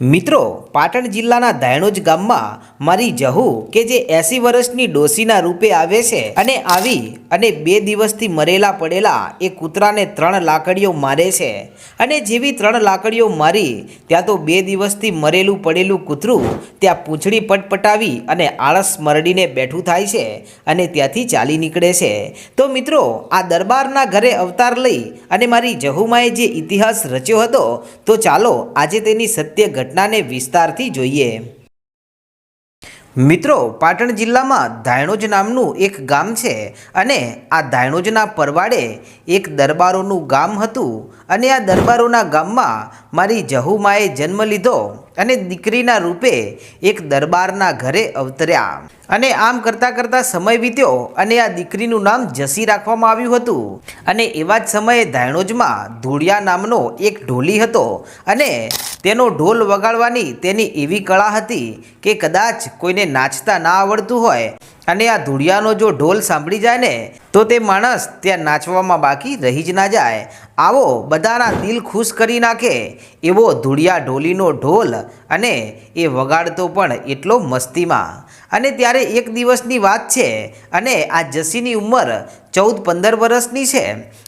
મિત્રો, પાટણ જિલ્લાના ધાયણોજ ગામમાં મારી જહુ, કે જે એસી વર્ષની ડોસીના રૂપે આવે છે અને આવી અને બે દિવસથી મરેલા પડેલા એ કૂતરાને ત્રણ લાકડીઓ મારે છે. અને જેવી ત્રણ લાકડીઓ મારી, ત્યાં તો બે દિવસથી મરેલું પડેલું કૂતરું ત્યાં પૂંછડી પટપટાવી અને આળસ મરડીને બેઠું થાય છે અને ત્યાંથી ચાલી નીકળે છે. તો મિત્રો, આ દરબારના ઘરે અવતાર લઈ અને મારી જહુમાએ જે ઇતિહાસ રચ્યો હતો, તો ચાલો આજે તેની સત્ય ઘટનાને વિસ્તારથી જોઈએ. મિત્રો, પાટણ જિલ્લામાં ધાયણોજ નામનું એક ગામ છે અને આ ધાયણોજના પરવાડે એક દરબારોનું ગામ હતું અને આ દરબારોના ગામમાં મારી જહુમાએ જન્મ લીધો. અને દીકરીના રૂપે એક દરબારના ઘરે અવતર્યા. અને આમ કરતાં કરતાં સમય વીત્યો અને આ દીકરીનું નામ જસી રાખવામાં આવ્યું હતું. અને એવા જ સમયે ધાયણોજમાં ધૂળિયા નામનો એક ઢોલી હતો અને તેનો ઢોલ વગાડવાની તેની એવી કળા હતી કે કદાચ કોઈને નાચતા ના આવડતું હોય. અને આ ધૂળિયાનો જો ઢોલ સાંભળી જાય ને, તો તે માણસ ત્યાં નાચવામાં બાકી રહી જ ના જાય. આવો બધાના દિલ ખુશ કરી નાખે એવો ધૂળિયા ઢોલીનો ઢોલ અને એ વગાડતો પણ એટલો મસ્તીમાં. અને ત્યારે એક દિવસની વાત છે, અને આ જસીની ઉંમર ચૌદ પંદર વર્ષની છે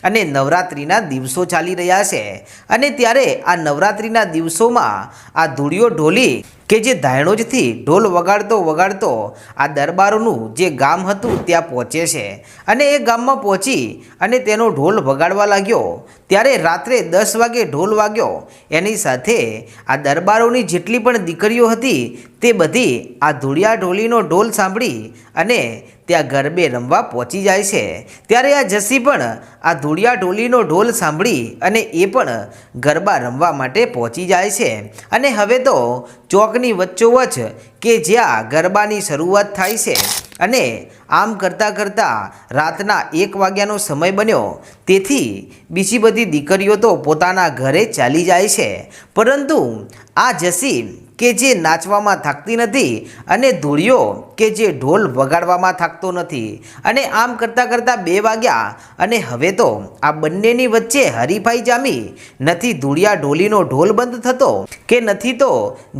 અને નવરાત્રિના દિવસો ચાલી રહ્યા છે. અને ત્યારે આ નવરાત્રિના દિવસોમાં આ ધૂળિયો ઢોલી કે જે ધાયણોજથી ઢોલ વગાડતો વગાડતો આ દરબારોનું જે ગામ હતું ત્યાં પહોંચે છે. અને એ ગામમાં પહોંચી અને તેનો ઢોલ વગાડવા લાગ્યો. ત્યારે રાત્રે દસ વાગે ઢોલ વાગ્યો. એની સાથે આ દરબારોની જેટલી પણ દીકરીઓ હતી તે બધી આ ધૂળિયા ઢોલીનો ઢોલ સાંભળી અને ત્યાં ગરબે રમવા પહોંચી જાય છે. ત્યારે આ જસી પણ આ ધૂળિયા ઢોલીનો ઢોલ સાંભળી અને એ પણ ગરબા રમવા માટે પહોંચી જાય છે. અને હવે તો ચોકની વચ્ચોવચ કે જ્યાં ગરબાની શરૂઆત થાય છે અને આમ કરતાં કરતાં રાતના એક વાગ્યાનો સમય બન્યો. તેથી બીજી બધી દીકરીઓ તો પોતાના ઘરે ચાલી જાય છે. પરંતુ આ જસી કે જે નાચવામાં થાકતી નથી અને ધૂળિયો કે જે ઢોલ વગાડવામાં થાકતો નથી. અને આમ કરતાં કરતાં બે વાગ્યા અને હવે તો આ બંનેની વચ્ચે હરીફાઈ જામી. નથી ધૂળિયા ઢોલીનો ઢોલ બંધ થતો કે નથી તો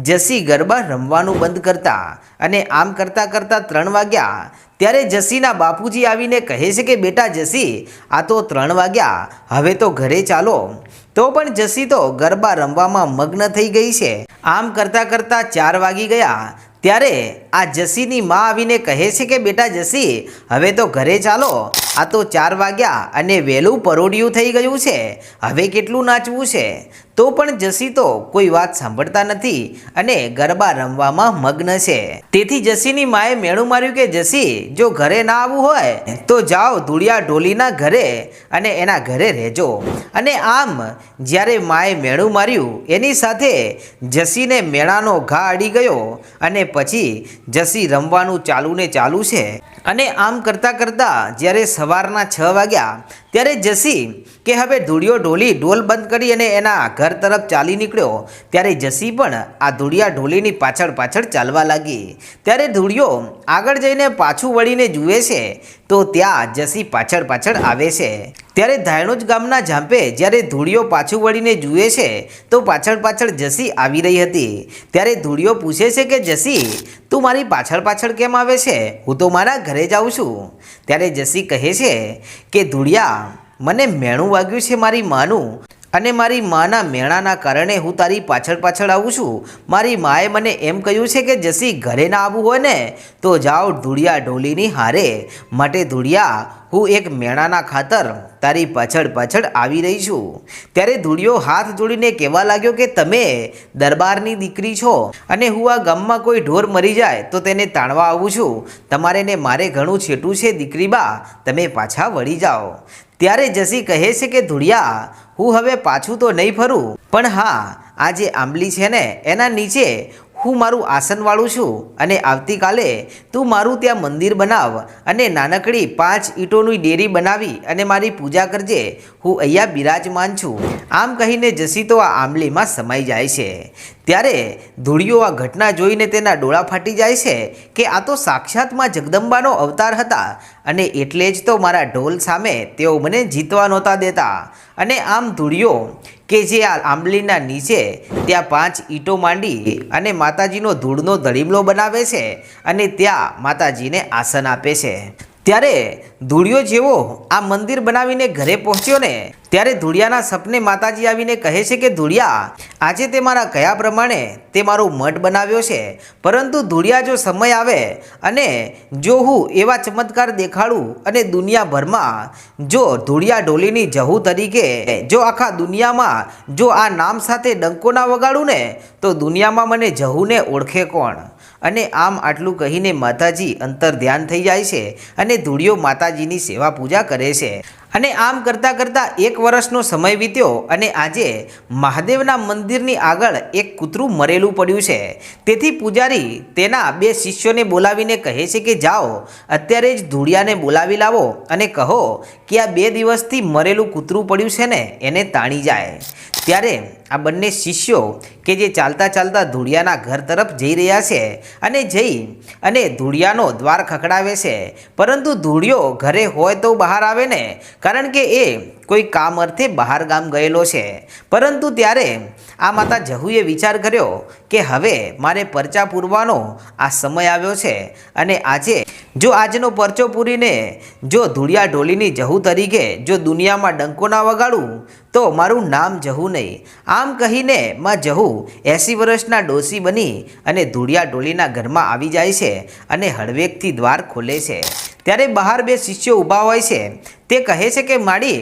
જસી ગરબા રમવાનું બંધ કરતા. અને આમ કરતાં કરતાં ત્રણ વાગ્યા ત્યારે જસીના બાપુજી આવીને કહે છે કે, બેટા જસી, આ તો ત્રણ વાગ્યા, હવે તો ઘરે ચાલો. તો પણ જસી તો ગરબા રમવામાં મગ્ન થઈ ગઈ છે. આમ કરતાં કરતાં ચાર વાગી ગયા. ત્યારે આ જસીની મા આવીને કહે છે કે, બેટા જસી, હવે તો ઘરે ચાલો. આ તો ચાર વાગ્યા અને વહેલું પરોડિયું થઈ ગયું છે. હવે કેટલું નાચવું છે? તો પણ જસી તો કોઈ વાત સાંભળતા નથી અને ગરબા રમવામાં મગ્ન છે. તેથી જસીની માએ મેળું માર્યું કે, જસી, જો ઘરે ના આવવું હોય, તો જાઓ ધૂળિયા ઢોલીના ઘરે અને એના ઘરે રહેજો. અને આમ જ્યારે માએ મેળું માર્યું, એની સાથે જસીને મેળાનો ઘા અડી ગયો અને પછી જસી રમવાનું ચાલુ ને ચાલુ છે. અને આમ કરતાં કરતાં જ્યારે સવારના છ વાગ્યા, ત્યારે જસી કે હવે ધૂળિયો ઢોલી ઢોલ બંધ કરી અને એના ઘર તરફ ચાલી નીકળ્યો, ત્યારે જસી પણ આ ધૂળિયા ઢોલીની પાછળ પાછળ ચાલવા લાગી. ત્યારે ધૂળિયો આગળ જઈને પાછું વળીને જુએ છે તો ત્યાં જસી પાછળ પાછળ આવે છે. ત્યારે ધાયણોજ ગામના ઝાંપે જ્યારે ધૂળિયો પાછું વળીને જુએ છે, તો પાછળ પાછળ જસી આવી રહી હતી. ત્યારે ધૂળિયો પૂછે છે કે, જસી, તું મારી પાછળ પાછળ કેમ આવે છે? હું તો મારા ઘરે જાઉં છું. ત્યારે જસી કહે છે કે, ધૂળિયા, મને મેણું વાગ્યું છે મારી માનું. અને મારી માના મેણાના કારણે હું તારી પાછળ પાછળ આવું છું. મારી માએ મને એમ કહ્યું છે કે જસી ઘરે ના આવવું હોય ને, તો જાઓ ધૂળિયા ઢોલીની હારે. માટે ધૂળિયા, હું એક મેણાના ખાતર તારી પાછળ પાછળ આવી રહી છું. ત્યારે ધૂળિયો હાથ જોડીને કહેવા લાગ્યો કે તમે દરબારની દીકરી છો અને હું આ ગામમાં કોઈ ઢોર મરી જાય તો તેને તાણવા આવું છું. તમારે ને મારે ઘણું છેટું છે દીકરી બા, તમે પાછા વળી જાઓ. ત્યારે જસી કહે છે કે, ધૂળિયા, હું હવે પાછું તો નહીં ફરું, પણ હા આ જે આંબલી છે ને, એના નીચે હું મારું આસન વાળું છું અને આવતીકાલે તું મારું ત્યાં મંદિર બનાવ અને નાનકડી પાંચ ઈંટોની ડેરી બનાવી અને મારી પૂજા કરજે, હું અહીંયા બિરાજમાન છું. આમ કહીને જસી તો આ આંબલીમાં સમાઈ જાય છે. ત્યારે ધૂળિયો આ ઘટના જોઈને તેના ડોળા ફાટી જાય છે કે આ તો સાક્ષાતમાં જગદંબાનો અવતાર હતા અને એટલે જ તો મારા ઢોલ સામે તેઓ મને જીતવા નહોતા દેતા. અને આમ ધૂળિયો, કે જે આ આંબલીના નીચે ત્યાં પાંચ ઈંટો માંડી અને માતાજીનો ધૂળનો દળીમલો બનાવે છે અને ત્યાં માતાજીને આસન આપે છે. ત્યારે ધૂળિયો જેવો આ મંદિર બનાવીને ઘરે પહોંચ્યો ને, ત્યારે ધૂળિયાના સપને માતાજી આવીને કહે છે કે, ધૂળિયા, આજે તે મારા કયા પ્રમાણે તે મારો મઠ બનાવ્યો છે. પરંતુ ધૂળિયા જો સમય આવે અને જો હું એવા ચમત્કાર દેખાડું અને દુનિયાભરમાં જો ધૂળિયા ઢોલીની જહુ તરીકે, જો આખા દુનિયામાં જો આ નામ સાથે ડંકો ના વગાડું ને, તો દુનિયામાં મને જહુને ઓળખે કોણ? અને આમ આટલું કહીને માતાજી અંતર ધ્યાન થઈ જાય છે અને ધૂળિયો માતાજીની સેવા પૂજા કરે છે. અને આમ કરતાં કરતાં એક વર્ષનો સમય વીત્યો અને આજે મહાદેવના મંદિરની આગળ એક કૂતરું મરેલું પડ્યું છે. તેથી પૂજારી તેના બે શિષ્યોને બોલાવીને કહે છે કે જાઓ, અત્યારે જ ધૂળિયાને બોલાવી લાવો અને કહો કે આ બે દિવસથી મરેલું કૂતરું પડ્યું છે ને, એને તાણી જાય. ત્યારે આ બંને શિષ્યો કે જે ચાલતા ચાલતા ધૂળિયાના ઘર તરફ જઈ રહ્યા છે અને જઈ અને ધૂળિયાનો દ્વાર ખખડાવે છે. પરંતુ ધૂળિયો ઘરે હોય તો બહાર આવે ને કારણ કે એ કોઈ કામ અર્થે બહાર ગામ ગયેલો છે. પરંતુ ત્યારે આ માતા જહુએ વિચાર કર્યો કે હવે મારે પરચા પૂરવાનો આ સમય આવ્યો છે અને આજે જો આજનો પરચો પૂરીને જો ધૂળિયા ઢોલીની જહુ તરીકે જો દુનિયામાં ડંકો ના વગાડું, તો મારું નામ જહુ નહીં. આમ કહીને માં જહુ એંસી વર્ષના ડોસી બની અને ધૂળિયા ઢોલીના ઘરમાં આવી જાય છે અને હળવેકથી દ્વાર ખોલે છે. ત્યારે બહાર બે શિષ્યો ઊભા હોય છે. તે કહે છે કે, માડી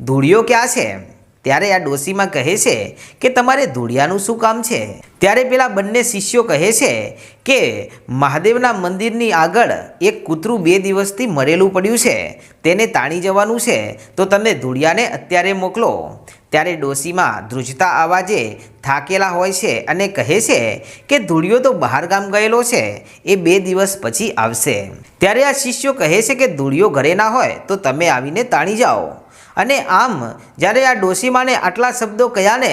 ધૂળિયો ક્યાં છે? ત્યારે આ ડોશીમાં કહે છે કે તમારે ધૂળિયાનું શું કામ છે? ત્યારે પેલા બંને શિષ્યો કહે છે કે મહાદેવના મંદિરની આગળ એક કૂતરું બે દિવસથી મરેલું પડ્યું છે. તેને તાણી જવાનું છે. તો તમે ધૂળિયાને અત્યારે મોકલો. ત્યારે ડોશીમાં ધ્રુજતા અવાજે થાકેલા હોય છે અને કહે છે કે ધૂળિયો તો બહાર ગામ ગયેલો છે. એ બે દિવસ પછી આવશે. ત્યારે આ શિષ્યો કહે છે કે ધૂળિયો ઘરે ના હોય તો તમે આવીને તાણી જાઓ. અને આમ, જ્યારે આ ડોશીમાને આટલા શબ્દો કહ્યા ને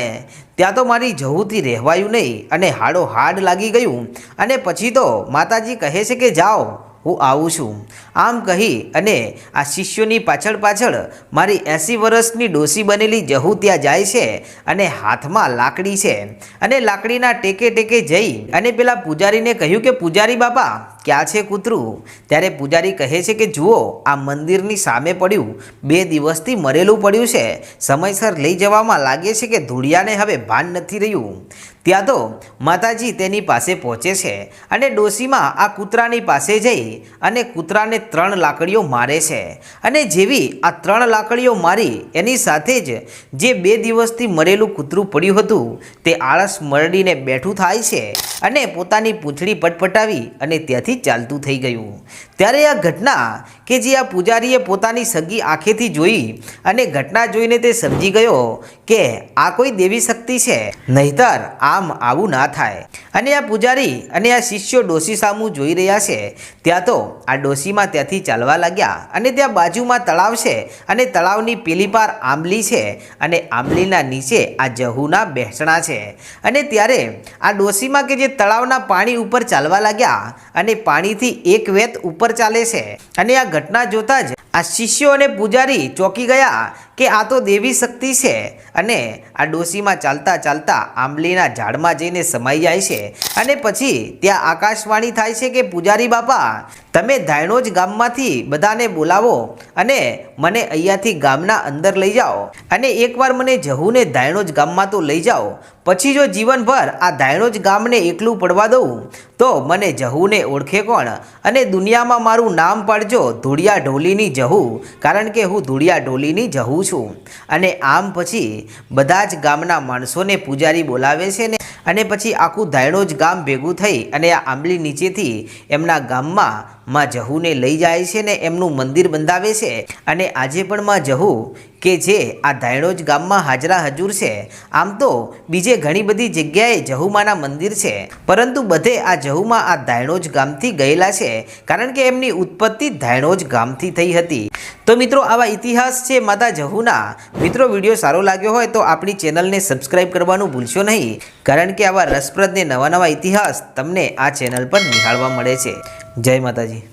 ત્યાં તો મારી જહુથી રહેવાયું નહીં અને હાડો હાડ લાગી ગયું. અને પછી તો માતાજી કહે છે કે જાઓ, હું આવું છું. આમ કહી અને આ શિષ્યોની પાછળ પાછળ મારી એંસી વર્ષની ડોસી બનેલી જહુ ત્યાં જાય છે અને હાથમાં લાકડી છે. અને લાકડીના ટેકે ટેકે જઈ અને પેલા પૂજારીને કહ્યું કે, પૂજારી બાપા ક્યાં છે કૂતરું? ત્યારે પૂજારી કહે છે કે, જુઓ, આ મંદિરની સામે પડ્યું, બે દિવસથી મરેલું પડ્યું છે. સમયસર લઈ જવામાં લાગે છે કે ધૂળિયાને હવે ભાન નથી રહ્યું. ત્યાં તો માતાજી તેની પાસે પહોંચે છે અને ડોશીમાં આ કૂતરાની પાસે જઈ અને કૂતરાને ત્રણ લાકડીઓ મારે છે. અને જેવી આ ત્રણ લાકડીઓ મારી, એની સાથે જ જે બે દિવસથી મરેલું કૂતરું પડ્યું હતું, તે આળસ મરડીને બેઠું થાય છે અને પોતાની પૂંછડી પટપટાવી અને ત્યાંથી ચાલતું થઈ ગયું. ત્યારે આ ઘટના કે જે આ પૂજારીએ પોતાની સગી આંખેથી જોઈ અને ઘટના જોઈને તે સમજી ગયો કે આ કોઈ દેવી શક્તિ છે. નહીતર આમ આવું ના થાય. અને આ પૂજારી અને આ શિષ્યો ડોસી સામું જોઈ રહ્યા છે. ત્યાં તો આ ડોસીમાં ત્યાંથી ચાલવા લાગ્યા અને ત્યાં બાજુમાં તળાવ છે અને તળાવની પેલી પાર આંબલી છે અને આંબલીના નીચે આ જહુના બેસણા છે. અને ત્યારે આ ડોસીમાં કે જે તળાવના પાણી ઉપર ચાલવા લાગ્યા અને પાણીથી એક વેત ઉપર ચાલે છે. અને આ ઘટના જોતા જ આ શિષ્યો અને પૂજારી ચોંકી ગયા. કે આ તો દેવી શક્તિ છે અને આ ડોસીમાં ચાલતા ચાલતા આંબલીના ઝાડમાં જઈને સમાઈ જાય છે અને પછી ત્યાં આકાશવાણી થાય છે કે, પૂજારી બાપા, તમે ધાયણોજ ગામમાંથી બધાને બોલાવો અને મને અહીંયાથી ગામના અંદર લઈ જાઓ અને એકવાર મને જહુને ધાયણોજ ગામમાં તો લઈ જાઓ. પછી જો જીવનભર આ ધાયણોજ ગામને એકલું પડવા દઉં, તો મને જહુને ઓળખે કોણ? અને દુનિયામાં મારું નામ પાડજો ધૂળિયા ઢોલીની જહુ, કારણ કે હું ધૂળિયા ઢોલીની જહુ છું અને આમ પછી બધા જ ગામના માણસોને પૂજારી બોલાવે છે ને, અને પછી આખું ધાયણોજ ગામ ભેગું થઈ અને આ આંબલી નીચેથી એમના ગામમાં માં જહુને લઈ જાય છે ને એમનું મંદિર બંધાવે છે. અને આજે પણ માં જહુ કે જે આ ધાયણોજ ગામમાં હાજરા હજુર છે. આમ તો બીજે ઘણી બધી જગ્યાએ જહુમાના મંદિર છે. પરંતુ બધે આ જહુમાં આ ધાયણોજ ગામથી ગયેલા છે. કારણ કે એમની ઉત્પત્તિ ધાયણોજ ગામથી થઈ હતી. તો મિત્રો, આવા ઇતિહાસ છે માતા જહુના. મિત્રો, વીડિયો સારો લાગ્યો હોય તો આપણી ચેનલને સબસ્ક્રાઈબ કરવાનું ભૂલશો નહીં. કારણ કે આવા રસપ્રદ ને નવા નવા ઇતિહાસ તમને આ ચેનલ પર નિહાળવા મળે છે. જય માતાજી.